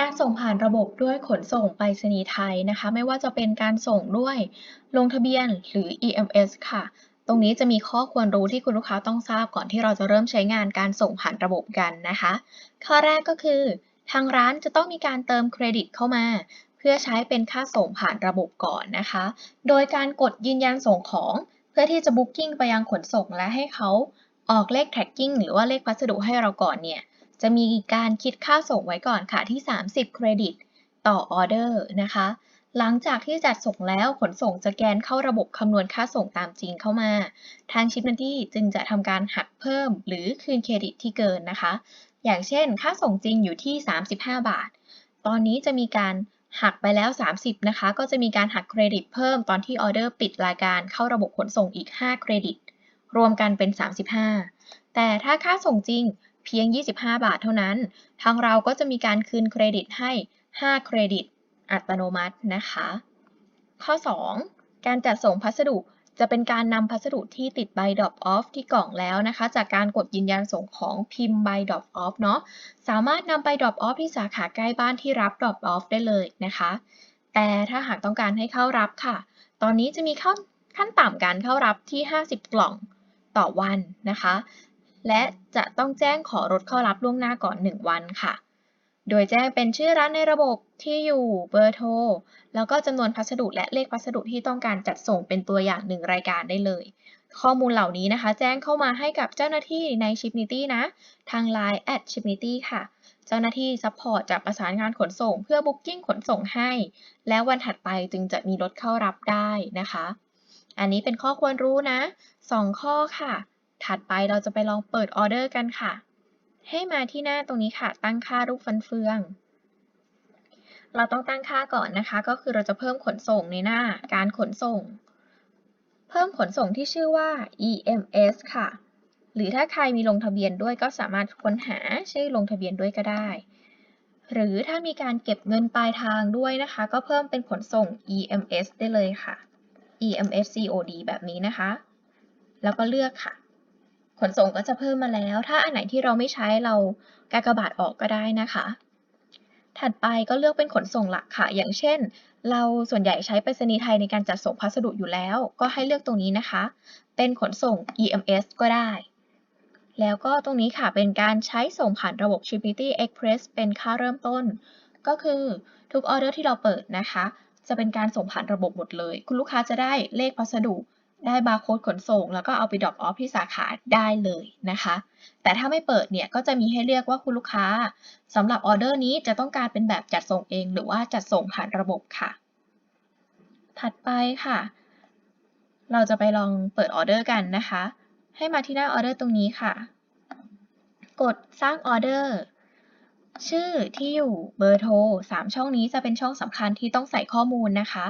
การส่งผ่านระบบด้วยขนส่งไปรษณีย์ไทยนะคะ ไม่ว่าจะเป็นการส่งด้วยลงทะเบียนหรือ EMS ค่ะ ตรงนี้จะมีข้อควรรู้ที่คุณลูกค้าต้องทราบก่อนที่เราจะเริ่มใช้งานการส่งผ่านระบบกันนะคะ ข้อแรกก็คือ ทางร้านจะต้องมีการเติมเครดิตเข้ามา เพื่อใช้เป็นค่าส่งผ่านระบบก่อนนะคะ โดยการกดยืนยันส่งของ เพื่อที่จะ Booking ไปยังขนส่งและให้เขาออกเลข tracking หรือว่าเลขพัสดุให้เราก่อนเนี่ย จะมีการคิดค่าส่งไว้ก่อนค่ะที่ 30 เครดิต ต่อออเดอร์นะคะ หลังจากที่จัดส่งแล้วขนส่งจะแกนเข้าระบบคำนวณค่าส่งตามจริงเข้ามา ทางชิปนันที่จึงจะทำการหักเพิ่มหรือคืนเครดิตที่เกินนะคะ อย่างเช่น ค่าส่งจริงอยู่ที่ 35 บาท ตอนนี้จะมีการหักไปแล้ว 30 นะคะ ก็จะมีการหักเครดิตเพิ่มตอนที่ออเดอร์ปิดรายการเข้าระบบขนส่งอีก 5 เครดิต รวมกันเป็น 35 แต่ถ้าค่าส่งจริง เพียง 25 บาทเท่านั้น ทางเราก็จะมีการคืนเครดิตให้ 5 เครดิต อัตโนมัตินะคะ ข้อ 2 การจัดส่งพัสดุจะเป็นการนำพัสดุที่ติดใบ drop off ที่กล่องแล้วนะคะ จากการกดยืนยันส่งของพิมพ์ใบ drop off เนาะสามารถนำไป drop off ที่สาขาใกล้บ้านที่รับ drop off ได้เลยนะคะ แต่ถ้าหากต้องการให้เข้ารับค่ะ ตอนนี้จะมีขั้นขั้นต่ำการเข้ารับที่ 50 กล่องต่อวันนะคะ และจะต้องแจ้งขอรถเข้ารับล่วงหน้าก่อน 1 วันค่ะ โดยแจ้งเป็นชื่อร้านในระบบที่อยู่เบอร์โทร แล้วก็จำนวนพัสดุและเลขพัสดุที่ต้องการจัดส่งเป็นตัวอย่างหนึ่งรายการได้เลย ข้อมูลเหล่านี้นะคะ แจ้งเข้ามาให้กับเจ้าหน้าที่ใน Shipnity นะ ทาง Line at Shipnity ค่ะ เจ้าหน้าที่ซัพพอร์ตจะประสานงานขนส่ง เพื่อ Booking ขนส่งให้ แล้ววันถัดไปจึงจะมีรถเข้ารับได้นะคะ อันนี้เป็นข้อควรรู้นะ 2 ข้อค่ะ ถัดไปเราจะไปลองเปิดออเดอร์กันค่ะ ให้มาที่หน้าตรงนี้ค่ะ ตั้งค่ารูปฟันเฟือง เราต้องตั้งค่าก่อนนะคะ ก็คือเราจะเพิ่มขนส่งในหน้าการขนส่ง เพิ่มขนส่งที่ชื่อว่า EMS ค่ะ หรือถ้าใครมีลงทะเบียนด้วยก็สามารถค้นหาชื่อลงทะเบียนด้วยก็ได้ หรือถ้ามีการเก็บเงินปลายทางด้วยนะคะ ก็เพิ่มเป็นขนส่ง EMS ได้เลยค่ะ EMS COD แบบนี้นะคะ แล้วก็เลือกค่ะ ขนส่งก็จะเพิ่มมาแล้ว ถ้าอันไหนที่เราไม่ใช้เรากากบาทออกก็ได้นะคะ ถัดไปก็เลือกเป็นขนส่งหลักค่ะ อย่างเช่น เราส่วนใหญ่ใช้ไปรษณีย์ไทยในการจัดส่งพัสดุอยู่แล้ว ก็ให้เลือกตรงนี้นะคะ เป็นขนส่ง EMS ก็ได้ แล้วก็ตรงนี้ค่ะเป็นการใช้ส่งผ่านระบบ Shipnity Express เป็นค่าเริ่มต้น ก็คือทุกออเดอร์ที่เราเปิดนะคะ จะเป็นการส่งผ่านระบบหมดเลย คุณลูกค้าจะได้เลขพัสดุ ได้บาร์โค้ดขนส่ง แล้วก็เอาไปดรอปออฟที่สาขาได้เลยนะคะ แต่ถ้าไม่เปิดเนี่ยก็จะมีให้เลือกว่าคุณลูกค้าสำหรับออเดอร์นี้จะต้องการเป็นแบบจัดส่งเอง หรือว่าจัดส่งผ่านระบบค่ะ ถัดไปค่ะ เราจะไปลองเปิดออเดอร์กันนะคะ ให้มาที่หน้าออเดอร์ตรงนี้ค่ะ กดสร้างออเดอร์ ชื่อที่อยู่เบอร์โทร3 ช่องนี้จะเป็นช่องสำคัญที่ต้องใส่ข้อมูลนะคะ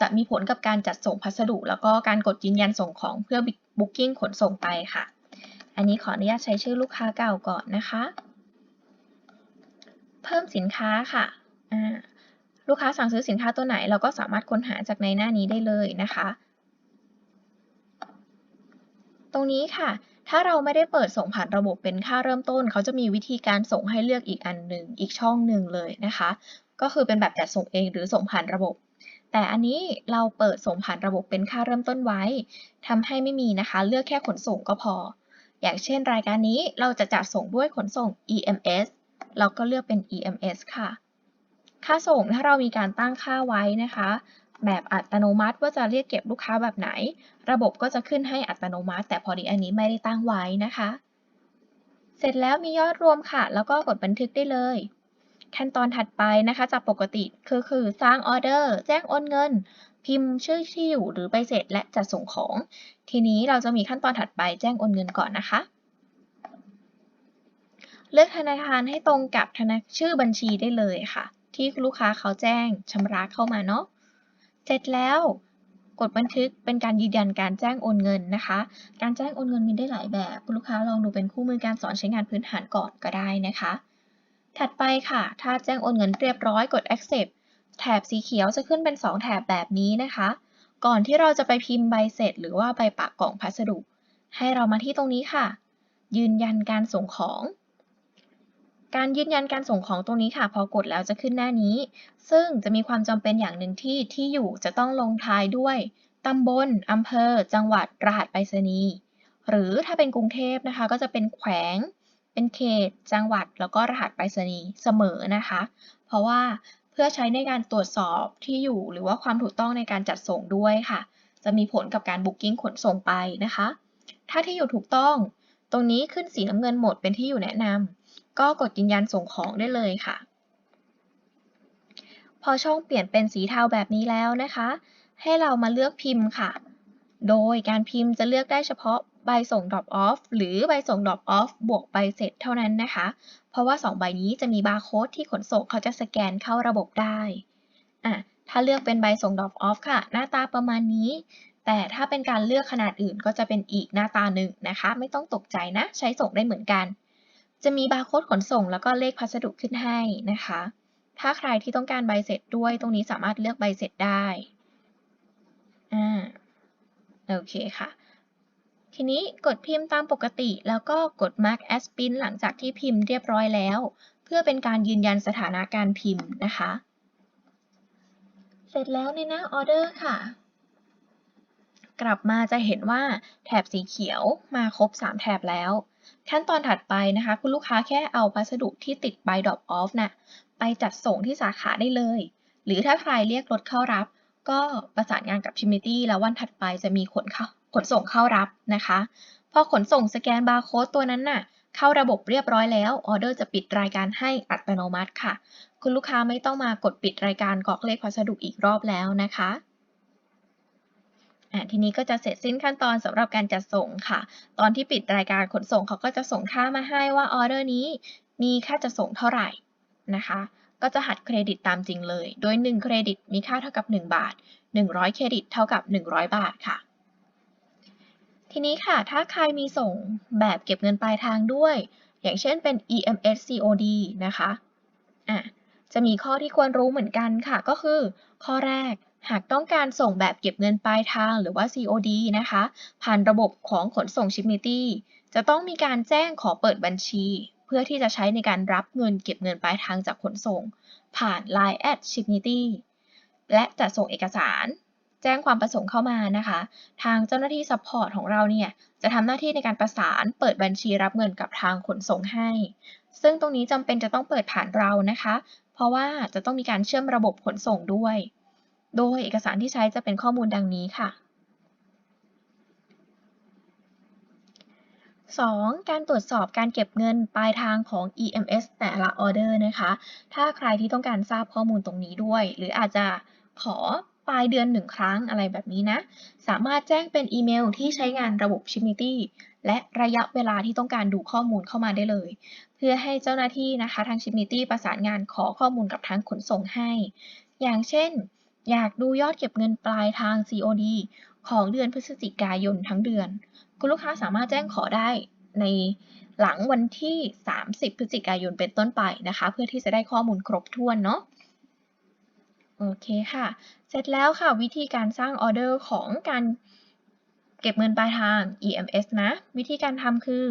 จะมีผลกับการจัดส่งพัสดุ แล้วก็การกดยืนยันส่งของเพื่อ Booking ขนส่งไปค่ะ อันนี้ขออนุญาตใช้ชื่อลูกค้าเก่าก่อนนะคะ เพิ่มสินค้าค่ะลูกค้าสั่งซื้อสินค้าตัวไหน เราก็สามารถค้นหาจากในหน้านี้ได้เลยนะคะ ตรงนี้ค่ะ ถ้าเราไม่ได้เปิดส่งผ่านระบบเป็นค่าเริ่มต้น เขาจะมีวิธีการส่งให้เลือกอีกอันหนึ่งอีกช่องหนึ่งเลยนะคะ ก็คือเป็นแบบจัดส่งเองหรือส่งผ่านระบบ แต่อันนี้เราเปิดส่งผ่านระบบเป็นค่าเริ่มต้นไว้ทำให้ไม่มีนะคะ เลือกแค่ขนส่งก็พอ อย่างเช่น รายการนี้เราจะจัดส่งด้วยขนส่ง EMS เราก็เลือกเป็น EMS ค่ะ ค่าส่งถ้าเรามีการตั้งค่าไว้นะคะ แบบอัตโนมัติว่าจะเรียกเก็บลูกค้าแบบไหน ระบบก็จะขึ้นให้อัตโนมัติ แต่พอดีอันนี้ไม่ได้ตั้งไว้นะคะ เสร็จแล้วมียอดรวมค่ะ แล้วก็กดบันทึกได้เลย ขั้นตอนถัดไปนะคะจากปกติคือคือสร้างออเดอร์แจ้งโอนเงิน พิมพ์ชื่อที่อยู่หรือใบเสร็จและจัดส่งของ ทีนี้เราจะมีขั้นตอนถัดไปแจ้งโอนเงินก่อนนะคะเลือกธนาคารให้ตรงกับธนาชื่อบัญชีได้เลยค่ะ ที่ลูกค้าเขาแจ้งชำระเข้ามาเนาะ เสร็จแล้วกดบันทึกเป็นการยืนยันการแจ้งโอนเงินนะคะ การแจ้งโอนเงินมีได้หลายแบบ คุณลูกค้าลองดูเป็นคู่มือการสอนใช้งานพื้นฐานก่อนก็ได้นะคะ ถัดไปค่ะ ถ้าแจ้งโอนเงินเรียบร้อยกด accept แถบสีเขียวจะขึ้นเป็น 2 แถบแบบนี้นะคะ ก่อนที่เราจะไปพิมพ์ใบเสร็จ หรือว่าใบปากกล่องพัสดุ ให้เรามาที่ตรงนี้ค่ะ ยืนยันการส่งของ การยืนยันการส่งของตรงนี้ค่ะ พอกดแล้วจะขึ้นหน้านี้ ซึ่งจะมีความจำเป็นอย่างหนึ่งที่ที่อยู่จะต้องลงท้ายด้วยตำบลอำเภอ จังหวัด รหัสไปรษณีย์ หรือถ้าเป็นกรุงเทพนะคะ ก็จะเป็นแขวง เป็นเขต จังหวัด แล้วก็รหัสไปรษณีย์เสมอนะคะ เพราะว่าเพื่อใช้ในการตรวจสอบที่อยู่หรือว่าความถูกต้องในการจัดส่งด้วยค่ะ จะมีผลกับการบุ๊กิ้งขนส่งไปนะคะ ถ้าที่อยู่ถูกต้อง ตรงนี้ขึ้นสีน้ำเงินหมดเป็นที่อยู่แนะนำ ก็กดยืนยันส่งของได้เลยค่ะ พอช่องเปลี่ยนเป็นสีเทาแบบนี้แล้วนะคะ ให้เรามาเลือกพิมพ์ค่ะ โดยการพิมพ์จะเลือกได้เฉพาะใบส่ง drop off หรือใบส่ง drop off บวกใบเสร็จเท่านั้นนะคะ เพราะว่า 2 ใบนี้จะมีบาร์โค้ดที่ขนส่งเขาจะสแกนเข้าระบบได้อะถ้าเลือกเป็นใบส่ง drop off ค่ะ หน้าตาประมาณนี้ แต่ถ้าเป็นการเลือกขนาดอื่นก็จะเป็นอีกหน้าตาหนึ่งนะคะ ไม่ต้องตกใจนะ ใช้ส่งได้เหมือนกัน จะมีบาร์โค้ดขนส่ง แล้วก็เลขพัสดุขึ้นให้นะคะ ถ้าใครที่ต้องการใบเสร็จด้วยตรงนี้สามารถเลือกใบเสร็จได้อ่าโอเคค่ะ ทีนี้กดพิมพ์ตามปกติ แล้วก็กด mark as print หลังจากที่พิมพ์เรียบร้อยแล้ว เพื่อเป็นการยืนยันสถานะการพิมพ์นะคะ เสร็จแล้วในหน้าออเดอร์ค่ะ กลับมาจะเห็นว่าแถบสีเขียวมาครบ 3 แถบแล้ว ขั้นตอนถัดไปนะคะ คุณลูกค้าแค่เอาพัสดุที่ติดใบ drop off นะ่ะไปจัดส่งที่สาขาได้เลย หรือถ้าใครเรียกรถเข้ารับ ก็ประสานงานกับ Trinity แล้ววันถัดไปจะมีขนเข้าขนส่งเข้ารับนะคะ พอขนส่งสแกนบาร์โค้ดตัวนั้นน่ะเข้าระบบเรียบร้อยแล้วออเดอร์จะปิดรายการให้อัตโนมัติค่ะ คุณลูกค้าไม่ต้องมากดปิดรายการกรอกเลขพัสดุอีกรอบแล้วนะคะ ทีนี้ก็จะเสร็จสิ้นขั้นตอนสำหรับการจัดส่งค่ะ ตอนที่ปิดรายการขนส่งเขาก็จะส่งค่ามาให้ว่าออเดอร์นี้มีค่าจะส่งเท่าไหร่นะคะ ก็จะหักเครดิตตามจริงเลย โดย 1 เครดิตมีค่าเท่ากับ 1 บาท 100 เครดิตเท่ากับ 100 บาทค่ะ ทีนี้ค่ะ ถ้าใครมีส่งแบบเก็บเงินปลายทางด้วย อย่างเช่นเป็น EMS COD นะคะ อะ จะมีข้อที่ควรรู้เหมือนกันค่ะ ก็คือ ข้อแรก หากต้องการส่งแบบเก็บเงินปลายทางหรือว่า COD นะคะ ผ่านระบบของขนส่ง Shipnity จะต้องมีการแจ้งขอเปิดบัญชี เพื่อที่จะใช้ในการรับเงินเก็บเงินปลายทางจากขนส่ง ผ่าน Line at Shipnity และจัดส่งเอกสาร แจ้งความประสงค์เข้ามานะคะ ทางเจ้าหน้าที่ซัพพอร์ตของเราเนี่ย จะทำหน้าที่ในการประสานเปิดบัญชีรับเงินกับทางขนส่งให้ ซึ่งตรงนี้จำเป็นจะต้องเปิดผ่านเรานะคะ เพราะว่าจะต้องมีการเชื่อมระบบขนส่งด้วย โดยเอกสารที่ใช้จะเป็นข้อมูลดังนี้ค่ะ 2. การตรวจสอบการเก็บเงินปลายทางของ EMS แต่ละออเดอร์นะคะ ถ้าใครที่ต้องการทราบข้อมูลตรงนี้ด้วย หรืออาจจะขอปลายเดือนหนึ่งครั้งอะไรแบบนี้นะ สามารถแจ้งเป็นอีเมลที่ใช้งานระบบ Shipnity และระยะเวลาที่ต้องการดูข้อมูลเข้ามาได้เลย เพื่อให้เจ้าหน้าที่นะคะทาง Shipnity ประสานงานขอข้อมูลกับทางขนส่งให้ อย่างเช่น อยากดูยอดเก็บเงินปลายทาง COD ของเดือนพฤศจิกายนทั้งเดือน คุณลูกค้าสามารถแจ้งขอได้ในหลังวันที่ 30 พฤศจิกายนเป็นต้นไปนะคะ เพื่อที่จะได้ข้อมูลครบถ้วนเนาะโอเคค่ะ เสร็จแล้วค่ะวิธีการสร้างออเดอร์ของการเก็บเงินปลายทาง EMS นะ วิธีการทำคือ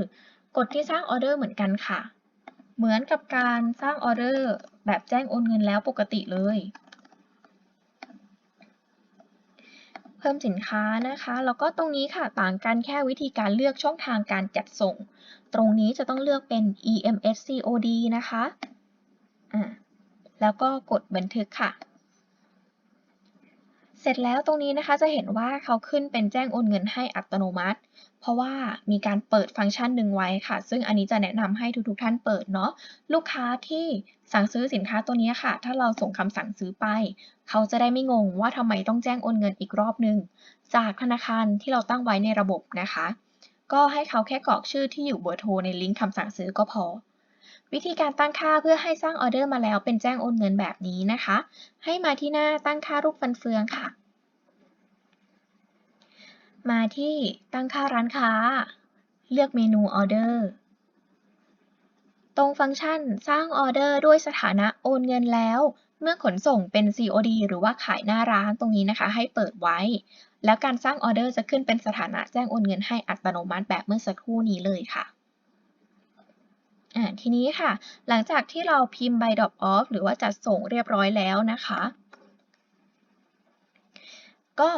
กดที่สร้างออเดอร์เหมือนกันค่ะ เหมือนกับการสร้างออเดอร์แบบแจ้งโอนเงินแล้วปกติเลย เพิ่มสินค้านะคะ แล้วก็ตรงนี้ค่ะต่างกันแค่วิธีการเลือกช่องทางการจัดส่ง ตรงนี้จะต้องเลือกเป็น EMS COD นะคะ แล้วก็กดบันทึกค่ะ เสร็จแล้วตรงนี้นะคะจะเห็นว่าเขาขึ้นเป็นแจ้งโอนเงินให้อัตโนมัติ เพราะว่ามีการเปิดฟังก์ชันหนึ่งไว้ค่ะ ซึ่งอันนี้จะแนะนำให้ทุกๆท่านเปิดเนาะลูกค้าที่สั่งซื้อสินค้าตัวนี้ค่ะ ถ้าเราส่งคำสั่งซื้อไป เขาจะได้ไม่งงว่าทำไมต้องแจ้งโอนเงินอีกรอบนึง จากธนาคารที่เราตั้งไว้ในระบบนะคะ ก็ให้เขาแค่กรอกชื่อที่อยู่เบอร์โทรในลิงก์คำสั่งซื้อก็พอ วิธีการตั้งค่าเพื่อให้สร้างออเดอร์มาแล้วเป็นแจ้งโอนเงินแบบนี้นะคะ ให้มาที่หน้าตั้งค่ารูปฟันเฟืองค่ะ มาที่ตั้งค่าร้านค้า เลือกเมนูออเดอร์ตรงฟังก์ชันสร้างออเดอร์ด้วยสถานะโอนเงินแล้ว เมื่อขนส่งเป็น COD หรือว่าขายหน้าร้านตรงนี้นะคะ ให้เปิดไว้ แล้วการสร้างออเดอร์จะขึ้นเป็นสถานะแจ้งโอนเงินให้อัตโนมัติแบบเมื่อสักครู่นี้เลยค่ะ อ่าทีนี้ค่ะ หลังจากที่เราพิมพ์ใบ drop off หรือว่าจัดส่งเรียบร้อยแล้วนะคะ ก็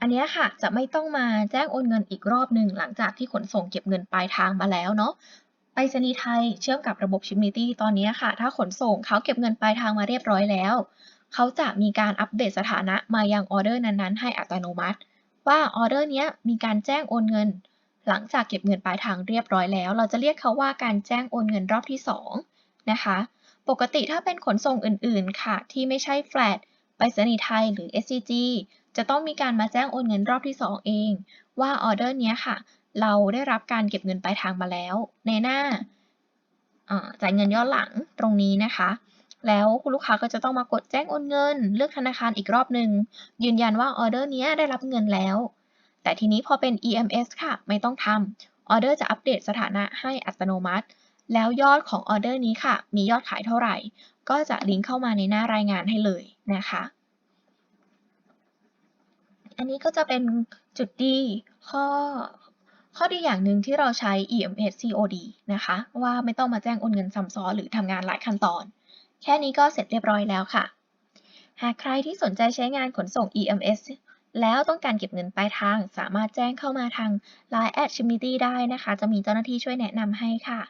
อันนี้ค่ะจะไม่ต้องมาแจ้งโอนเงินอีกรอบหนึ่งหลังจากที่ขนส่งเก็บเงินปลายทางมาแล้วเนาะไปรษณีย์ไทยเชื่อมกับระบบ Shipnity ตอนนี้ค่ะ ถ้าขนส่งเขาเก็บเงินปลายทางมาเรียบร้อยแล้ว เขาจะมีการอัปเดตสถานะมายังออเดอร์นั้นๆ ให้อัตโนมัติ ว่าออเดอร์นี้มีการแจ้งโอนเงิน หลังจากเก็บเงินปลายทางเรียบร้อยแล้ว เราจะเรียกเขาว่าการแจ้งโอนเงินรอบที่สองนะคะ ปกติถ้าเป็นขนส่งอื่นๆ ค่ะ ที่ไม่ใช่แฟลตไปรษณีย์ไทยหรือ SCG จะต้องมีการมาแจ้งโอนเงินรอบที่ 2 เอง ว่าออเดอร์นี้ค่ะ เราได้รับการเก็บเงินปลายทางมาแล้ว ในหน้าจ่ายเงินย้อนหลังตรงนี้นะคะ แล้วคุณลูกค้าก็จะต้องมากดแจ้งโอนเงิน เลือกธนาคารอีกรอบหนึ่งยืนยันว่าออเดอร์นี้ได้รับเงินแล้ว แต่ทีนี้พอเป็น EMS ค่ะ ไม่ต้องทำออเดอร์จะอัปเดตสถานะให้อัตโนมัติ แล้วยอดของออเดอร์นี้ค่ะ มียอดขายเท่าไหร่ ก็จะลิงก์เข้ามาในหน้ารายงานให้เลยนะคะ อันนี้ก็จะเป็นจุดดีข้อข้อดีอย่างหนึ่งที่เราใช้ EMS COD นะคะ ว่าไม่ต้องมาแจ้งโอนเงินซ้ำซ้อนหรือทำงานหลายขั้นตอน แค่นี้ก็เสร็จเรียบร้อยแล้วค่ะ หากใครที่สนใจใช้งานขนส่ง EMS แล้วต้องการเก็บเงินปลายทาง สามารถแจ้งเข้ามาทาง Line at Shimity ได้นะคะ จะมีเจ้าหน้าที่ช่วยแนะนำให้ค่ะ